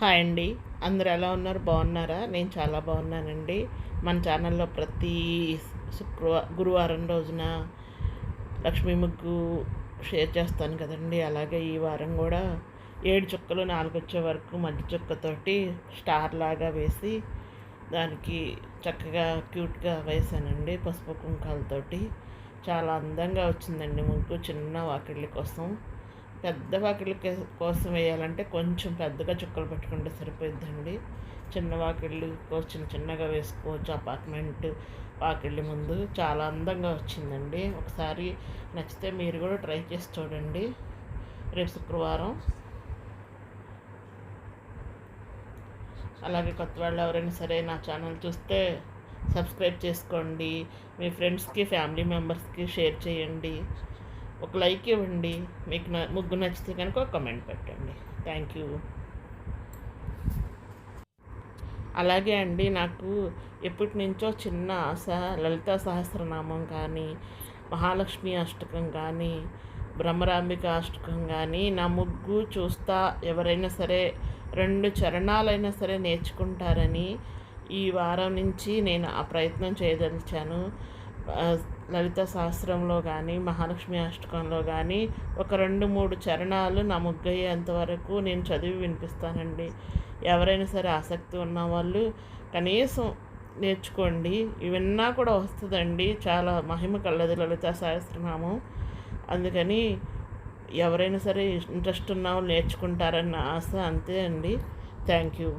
Hi అండి. అందరు ఎలా ఉన్నారు? బాగున్నారా? నేను చాలా బాగున్నానండి. మన ఛానల్లో ప్రతి శుక్రవారం గురువారం రోజున లక్ష్మీ ముగ్గు షేర్ చేస్తాను కదండి. అలాగే ఈ వారం కూడా ఏడు చుక్కలు నాలుగు వచ్చే వరకు మధ్య చుక్కతోటి స్టార్ లాగా వేసి దానికి చక్కగా క్యూట్గా వేసానండి పసుపు కుంకాలతోటి. చాలా అందంగా వచ్చిందండి ముగ్గు. చిన్న వాకిళ్ళ కోసం. పెద్ద వాకిళ్ళ కోసం వేయాలంటే కొంచెం పెద్దగా చుక్కలు పెట్టుకుంటే సరిపోద్దండి చిన్న వాకిళ్ళు చిన్న చిన్నగా వేసుకోవచ్చు అపార్ట్మెంట్ వాకిళ్ళ ముందు. చాలా అందంగా వచ్చిందండి. ఒకసారి నచ్చితే మీరు కూడా ట్రై చేసి చూడండి. రేపు శుక్రవారం. అలాగే కొత్త వాళ్ళు ఎవరైనా సరే నా ఛానల్ చూస్తే సబ్స్క్రైబ్ చేసుకోండి. మీ ఫ్రెండ్స్కి ఫ్యామిలీ మెంబర్స్కి షేర్ చేయండి. ఒక లైక్ ఇవ్వండి. మీకు ముగ్గు నచ్చితే కనుక ఒక కమెంట్ పెట్టండి. Thank you. అలాగే అండి నాకు ఎప్పటి నుంచో చిన్న ఆశ లలిత సహస్రనామం కానీ మహాలక్ష్మి అష్టకం కానీ బ్రహ్మరాంబిక అష్టకం కానీ నా ముగ్గు చూస్తా ఎవరైనా సరే రెండు చరణాలైనా సరే నేర్చుకుంటారని ఈ వారం నుంచి నేను ఆ ప్రయత్నం చేయదలిచాను. లలిత శాస్త్రంలో కానీ మహాలక్ష్మి అష్టకంలో కానీ ఒక రెండు మూడు చరణాలు నా ముగ్గయ్యేంత వరకు నేను చదివి వినిపిస్తానండి. ఎవరైనా సరే ఆసక్తి ఉన్న వాళ్ళు కనీసం నేర్చుకోండి. ఇవన్నా కూడా వస్తుందండి. చాలా మహిమ కలది లలిత సహస్రనామం. అందుకని ఎవరైనా సరే ఇంట్రెస్ట్ ఉన్న వాళ్ళు నేర్చుకుంటారన్న ఆశ అంతే అండి. Thank you.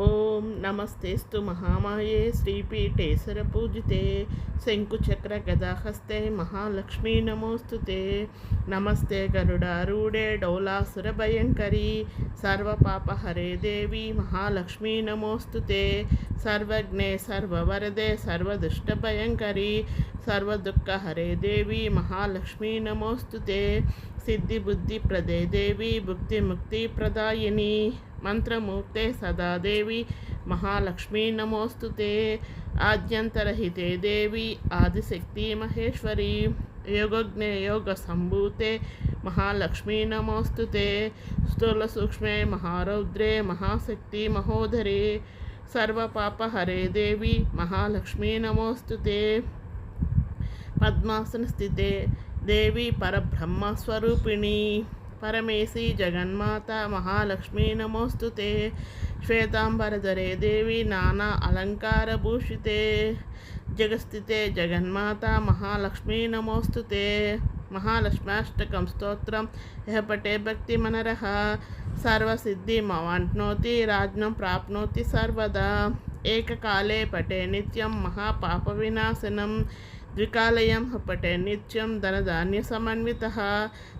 ఓం నమస్తేస్తు మహామాయే శ్రీపీఠేశ్వర పూజితే శంకుచక్ర గదాహస్తే మహాలక్ష్మీ నమోస్తుతే. నమస్తే గరుడారూఢే డౌలాసుర భయంకరీ. సర్వపాపహరే దేవి మహాలక్ష్మీ నమోస్తుతే. సర్వజ్ఞే సర్వవరదే సర్వదుష్ట సర్వదుష్టభయంకరీ సర్వదుఃఖహరే దేవి మహాలక్ష్మీ నమోస్తుతే. सिद्धिबुद्धिप्रदे देवी भुक्तिमुक्तिप्रदायिनी। मन्त्रमूर्ते सदा देवी। महालक्ष्मी नमोस्तुते ते। आद्यन्तरहिते देवी। आदिशक्तिमहेश्वरी योगज्ञे संभूते महालक्ष्मी नमोस्तुते स्थूल सूक्ष्म महारौद्रे महाशक्ति महोदरे। सर्वपापहरे देवी। महालक्ष्मी नमोस्तुते पद्मासन स्थिते దేవి పరబ్రహ్మస్వరూపిణి. పరమేశి జగన్మాత మహాలక్ష్మీ నమోస్తుతే శ్వేతాంబరధరే దేవి నానా అలంకారభూషితే జగస్థితే జగన్మాత మహాలక్ష్మీ నమోస్తుతే మహాలక్ష్మాష్టకం స్తోత్రం. యహపటే భక్తి మనరహ. సర్వసిద్ధి మవాంట్నోతి రాజ్ఞం ప్రాప్నోతి సర్వదా. ఏకకాలే పటే నిత్యం మహాపాప వినాశనం. ద్వికాలయం పటే నిత్యం ధనధాన్య సమన్విత.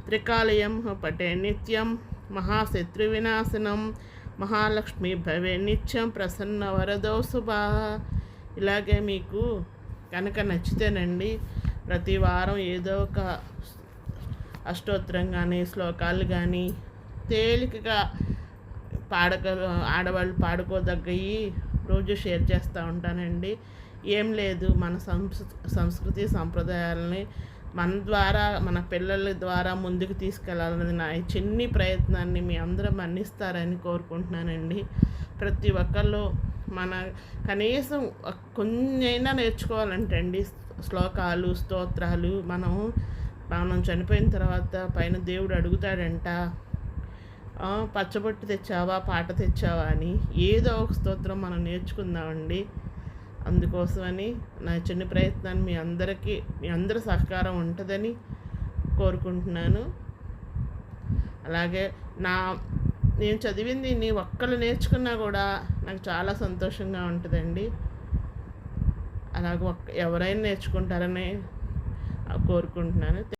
త్రికాలయం పటే నిత్యం మహాశత్రువినాశనం మహాలక్ష్మి భవే నిత్యం ప్రసన్న వరదో శుభా ఇలాగే మీకు కనుక నచ్చితేనండి ప్రతి వారం ఏదో ఒక అష్టోత్తరం కానీ శ్లోకాలు కానీ తేలికగా పాడక ఆడవాళ్ళు పాడుకోదగ్గయి రోజు షేర్ చేస్తూ ఉంటానండి. ఏం లేదు. మన సంస్ సంస్కృతి సంప్రదాయాలని మన ద్వారా మన పిల్లల ద్వారా ముందుకు తీసుకెళ్ళాలన్నది నా చిన్ని ప్రయత్నాన్ని మీ అందరూ మన్నిస్తారని కోరుకుంటున్నానండి. ప్రతి ఒక్కళ్ళు మన కనీసం కొన్నైనా నేర్చుకోవాలంటే అండి. శ్లోకాలు స్తోత్రాలు మనం మనం చనిపోయిన తర్వాత పైన దేవుడు అడుగుతాడంట పచ్చబొట్టు తెచ్చావా? పాట తెచ్చావా? అని. ఏదో ఒక స్తోత్రం మనం నేర్చుకుందామండి. అందుకోసమని నా చిన్న ప్రయత్నాన్ని మీ అందరికీ మీ అందరి సహకారం ఉంటుందని కోరుకుంటున్నాను. అలాగే నా నేను చదివింది నీ ఒక్కరు నేర్చుకున్నా కూడా నాకు చాలా సంతోషంగా ఉంటుందండి. అలాగే ఎవరైనా నేర్చుకుంటారని కోరుకుంటున్నాను.